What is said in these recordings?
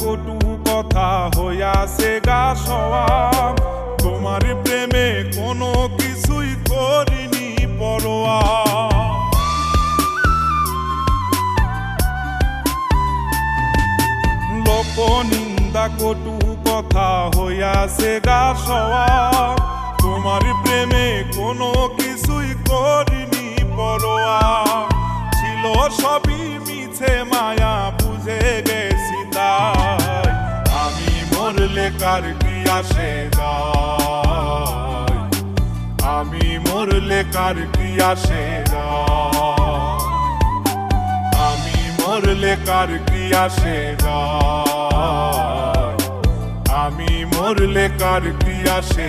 কটু কথা হইয়াছে গা সওয়া। তোমার প্রেমে কোনো কিছুই করিনি পরোয়া। লোক নিন্দা কটু কথা হইয়াছে গা সওয়া। তোমার প্রেমে কোনো কিছুই করিনি পরোয়া। ছিল সবই মিছে মায়া, বুঝে গেছি তাই আমি মরলে কার কি আসে যায়? আমি মরলে কার কি আসে যায়? আমি মরলে কার কি আসে যায়? আমি মরলে কার কি আসে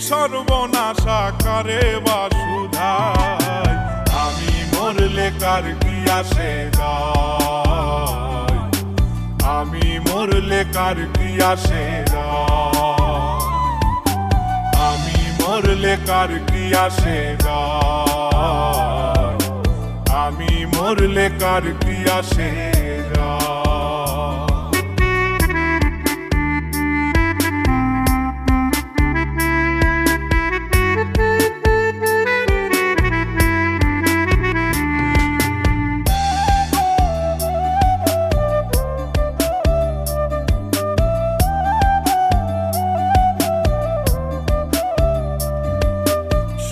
সর্বনাশা করে বাসুধাই। আমি মরলে কার কি যায় আমি মরলে কার কি যায় আমি মরলে কার কি যায় আমি মরলে কার কি আসে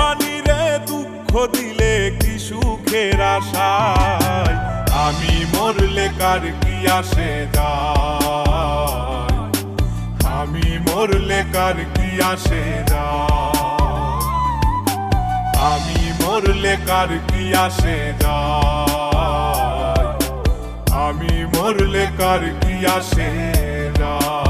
রব্বানি রে দুঃখ দিলে কি সুখের আশায়? আমি মরলে কার কি আসে যায়? আমি মরলে কার কি আসে আমি মরলে কার কি আসে আমি মরলে কার কি আসে যায়?